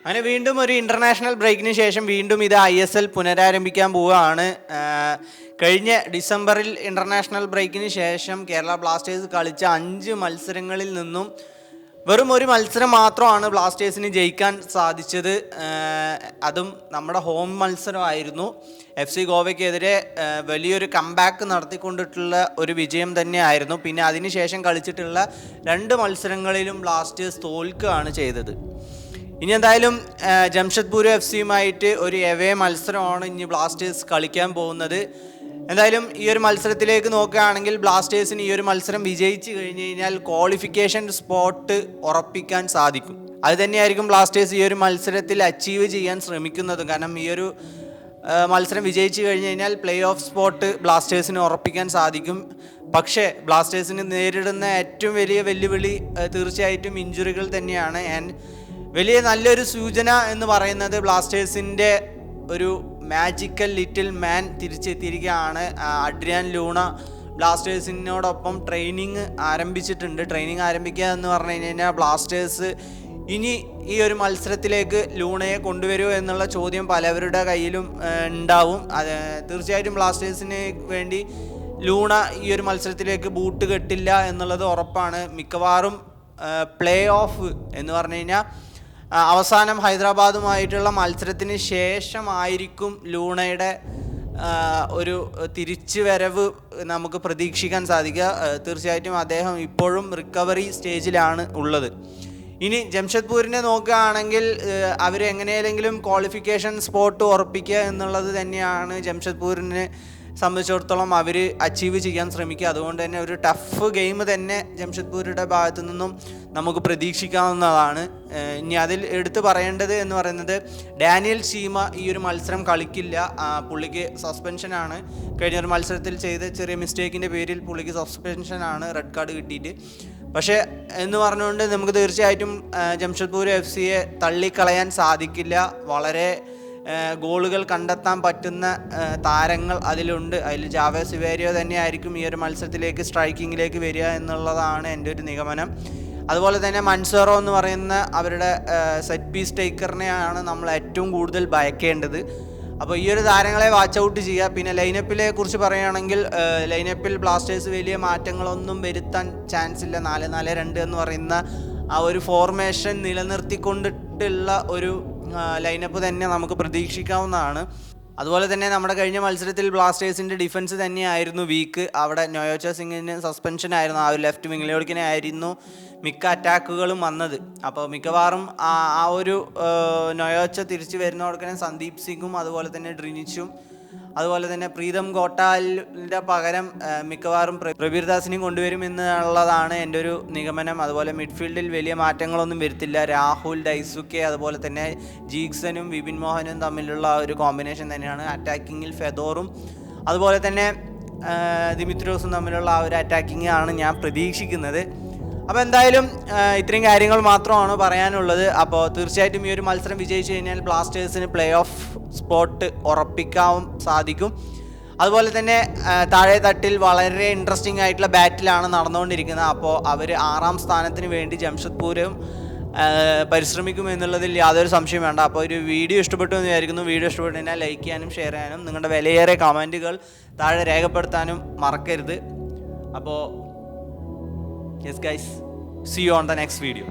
അങ്ങനെ വീണ്ടും ഒരു ഇന്റർനാഷണൽ ബ്രേക്കിന് ശേഷം വീണ്ടും ഇത് ഐ എസ് എൽ പുനരാരംഭിക്കാൻ പോവുകയാണ്. കഴിഞ്ഞ ഡിസംബറിൽ ഇന്റർനാഷണൽ ബ്രേക്കിന് ശേഷം കേരള ബ്ലാസ്റ്റേഴ്സ് കളിച്ച അഞ്ച് മത്സരങ്ങളിൽ നിന്നും വെറും ഒരു മത്സരം മാത്രമാണ് ബ്ലാസ്റ്റേഴ്സിന് ജയിക്കാൻ സാധിച്ചത്. അതും നമ്മുടെ ഹോം മത്സരമായിരുന്നു. എഫ് സി ഗോവയ്ക്കെതിരെ വലിയൊരു കംബാക്ക് നടത്തിക്കൊണ്ടിട്ടുള്ള ഒരു വിജയം തന്നെയായിരുന്നു. പിന്നെ അതിനുശേഷം കളിച്ചിട്ടുള്ള രണ്ട് മത്സരങ്ങളിലും ബ്ലാസ്റ്റേഴ്സ് തോൽക്കുകയാണ് ചെയ്തത്. ഇനി എന്തായാലും ജംഷഡ്പൂർ എഫ് സിയുമായിട്ട് ഒരു എവേ മത്സരമാണ് ഇനി ബ്ലാസ്റ്റേഴ്സ് കളിക്കാൻ പോകുന്നത്. എന്തായാലും ഈ ഒരു മത്സരത്തിലേക്ക് നോക്കുകയാണെങ്കിൽ ബ്ലാസ്റ്റേഴ്സിന് ഈ ഒരു മത്സരം വിജയിച്ചു കഴിഞ്ഞ് കഴിഞ്ഞാൽ ക്വാളിഫിക്കേഷൻ സ്പോട്ട് ഉറപ്പിക്കാൻ സാധിക്കും. അത് തന്നെയായിരിക്കും ബ്ലാസ്റ്റേഴ്സ് ഈ ഒരു മത്സരത്തിൽ അച്ചീവ് ചെയ്യാൻ ശ്രമിക്കുന്നത്. കാരണം ഈ ഒരു മത്സരം വിജയിച്ചു കഴിഞ്ഞു കഴിഞ്ഞാൽ പ്ലേ ഓഫ് സ്പോട്ട് ബ്ലാസ്റ്റേഴ്സിന് ഉറപ്പിക്കാൻ സാധിക്കും. പക്ഷേ ബ്ലാസ്റ്റേഴ്സിന് നേരിടുന്ന ഏറ്റവും വലിയ വെല്ലുവിളി തീർച്ചയായിട്ടും ഇഞ്ചുറികൾ തന്നെയാണ്. ആൻഡ് വലിയ നല്ലൊരു സൂചന എന്ന് പറയുന്നത് ബ്ലാസ്റ്റേഴ്സിന്റെ ഒരു മാജിക്കൽ ലിറ്റിൽ മാൻ തിരിച്ചെത്തിയിരിക്കുകയാണ്. അഡ്രിയാൻ ലൂണ ബ്ലാസ്റ്റേഴ്സിനോടൊപ്പം ട്രെയിനിങ് ആരംഭിച്ചിട്ടുണ്ട്. ട്രെയിനിങ് ആരംഭിക്കുക എന്ന് പറഞ്ഞു കഴിഞ്ഞാൽ ബ്ലാസ്റ്റേഴ്സ് ഇനി ഈ ഒരു മത്സരത്തിലേക്ക് ലൂണയെ കൊണ്ടുവരുമോ എന്നുള്ള ചോദ്യം പലവരുടെ കയ്യിലും ഉണ്ടാവും. അത് തീർച്ചയായിട്ടും ബ്ലാസ്റ്റേഴ്സിന് വേണ്ടി ലൂണ ഈ ഒരു മത്സരത്തിലേക്ക് ബൂട്ട് കെട്ടില്ല എന്നുള്ളത് ഉറപ്പാണ്. മിക്കവാറും പ്ലേ ഓഫ് എന്ന് പറഞ്ഞു കഴിഞ്ഞാൽ അവസാനം ഹൈദരാബാദുമായിട്ടുള്ള മത്സരത്തിന് ശേഷമായിരിക്കും ലൂണയുടെ ഒരു തിരിച്ചു വരവ് നമുക്ക് പ്രതീക്ഷിക്കാൻ സാധിക്കുക. തീർച്ചയായിട്ടും അദ്ദേഹം ഇപ്പോഴും റിക്കവറി സ്റ്റേജിലാണ് ഉള്ളത്. ഇനി ജംഷഡ്പൂരിനെ നോക്കുകയാണെങ്കിൽ അവർ എങ്ങനെയെങ്കിലും ക്വാളിഫിക്കേഷൻ സ്പോട്ട് ഉറപ്പിക്കുക എന്നുള്ളത് തന്നെയാണ് ജംഷഡ്പൂരിനെ സംബന്ധിച്ചിടത്തോളം അവർ അച്ചീവ് ചെയ്യാൻ ശ്രമിക്കുക. അതുകൊണ്ട് തന്നെ ഒരു ടഫ് ഗെയിം തന്നെ ജംഷഡ്പൂരിയുടെ ഭാഗത്തു നിന്നും നമുക്ക് പ്രതീക്ഷിക്കാവുന്നതാണ്. ഇനി അതിൽ എടുത്തു പറയേണ്ടത് എന്ന് പറയുന്നത് ഡാനിയൽ ചീമ ഈ ഒരു മത്സരം കളിക്കില്ല. പുള്ളിക്ക് സസ്പെൻഷനാണ് കഴിഞ്ഞ ഒരു മത്സരത്തിൽ ചെയ്ത ചെറിയ മിസ്റ്റേക്കിന്റെ പേരിൽ പുള്ളിക്ക് സസ്പെൻഷനാണ് റെഡ് കാർഡ് കിട്ടിയിട്ട്. പക്ഷേ എന്ന് പറഞ്ഞുകൊണ്ട് നമുക്ക് തീർച്ചയായിട്ടും ജംഷഡ്പൂർ എഫ് സിയെ തള്ളിക്കളയാൻ സാധിക്കില്ല. വളരെ ഗോളുകൾ കണ്ടെത്താൻ പറ്റുന്ന താരങ്ങൾ അതിലുണ്ട്. അതിൽ ജാവേ സിവേരിയോ തന്നെയായിരിക്കും ഈ ഒരു മത്സരത്തിലേക്ക് സ്ട്രൈക്കിങ്ങിലേക്ക് വരിക എന്നുള്ളതാണ് എന്റെ ഒരു നിഗമനം. അതുപോലെ തന്നെ മൻസോറോ എന്ന് പറയുന്ന അവരുടെ സെറ്റ് പീസ് ടേക്കറിനെയാണ് നമ്മൾ ഏറ്റവും കൂടുതൽ ഭയക്കേണ്ടത്. അപ്പോൾ ഈ ഒരു താരങ്ങളെ വാച്ച് ഔട്ട് ചെയ്യുക. പിന്നെ ലൈനപ്പിലെ കുറിച്ച് പറയുകയാണെങ്കിൽ ലൈനപ്പിൽ ബ്ലാസ്റ്റേഴ്സ് വലിയ മാറ്റങ്ങളൊന്നും വരുത്താൻ ചാൻസ് ഇല്ല. നാല് നാല് രണ്ട് എന്ന് പറയുന്ന ആ ഒരു ഫോർമേഷൻ നിലനിർത്തിക്കൊണ്ടിട്ടുള്ള ഒരു ലൈനപ്പ് തന്നെ നമുക്ക് പ്രതീക്ഷിക്കാവുന്നതാണ്. അതുപോലെ തന്നെ നമ്മുടെ കഴിഞ്ഞ മത്സരത്തിൽ ബ്ലാസ്റ്റേഴ്സിന്റെ ഡിഫൻസ് തന്നെയായിരുന്നു വീക്ക് അവിടെ നോയോച്ച സിംഗിന് സസ്പെൻഷൻ ആയിരുന്നു. ആ ഒരു ലെഫ്റ്റ് വിങ്ങിലോടിക്കിനെ ആയിരുന്നു മിക്ക അറ്റാക്കുകളും വന്നത്. അപ്പോൾ മിക്കവാറും ആ ഒരു നോയോച്ച തിരിച്ചു വരുന്നതോടൊപ്പം സന്ദീപ് സിംഗും അതുപോലെ തന്നെ ഡ്രിനിച്ചും അതുപോലെ തന്നെ പ്രീതം ഗോട്ടാലിന്റെ പകരം മിക്കവാറും പ്രബീർദാസിനെയും പ്രബീർ ദാസിനെയും കൊണ്ടുവരും എന്നുള്ളതാണ് എന്റെ ഒരു നിഗമനം. അതുപോലെ മിഡ്ഫീൽഡിൽ വലിയ മാറ്റങ്ങളൊന്നും വരുത്തില്ല. രാഹുൽ ഡൈസുക്കെ അതുപോലെ തന്നെ ജീക്സനും വിപിൻ മോഹനും തമ്മിലുള്ള ഒരു കോമ്പിനേഷൻ തന്നെയാണ്. അറ്റാക്കിങ്ങിൽ ഫെദോറും അതുപോലെ തന്നെ ദിമിത്രോസും തമ്മിലുള്ള ആ ഒരു അറ്റാക്കിംഗ് ആണ് ഞാൻ പ്രതീക്ഷിക്കുന്നത്. അപ്പോൾ എന്തായാലും ഇത്രയും കാര്യങ്ങൾ മാത്രമാണ് പറയാനുള്ളത്. അപ്പോൾ തീർച്ചയായിട്ടും ഈ ഒരു മത്സരം വിജയിച്ചു കഴിഞ്ഞാൽ ബ്ലാസ്റ്റേഴ്സിന് പ്ലേ ഓഫ് സ്പോട്ട് ഉറപ്പിക്കാൻ സാധിക്കും. അതുപോലെ തന്നെ താഴെ തട്ടിൽ വളരെ ഇൻട്രസ്റ്റിംഗ് ആയിട്ടുള്ള ബാറ്റിലാണ് നടന്നുകൊണ്ടിരിക്കുന്നത്. അപ്പോൾ അവർ ആറാം സ്ഥാനത്തിന് വേണ്ടി ജംഷഡ്പൂരും പരിശ്രമിക്കും എന്നുള്ളതിൽ യാതൊരു സംശയം വേണ്ട. അപ്പോൾ ഒരു വീഡിയോ ഇഷ്ടപ്പെട്ടു എന്ന് വിചാരിക്കുന്നു. വീഡിയോ ഇഷ്ടപ്പെട്ടു കഴിഞ്ഞാൽ ലൈക്ക് ചെയ്യാനും ഷെയർ ചെയ്യാനും നിങ്ങളുടെ വിലയേറെ കമന്റുകൾ താഴെ രേഖപ്പെടുത്താനും മറക്കരുത്. അപ്പോൾ Yes, guys. See you on the next video.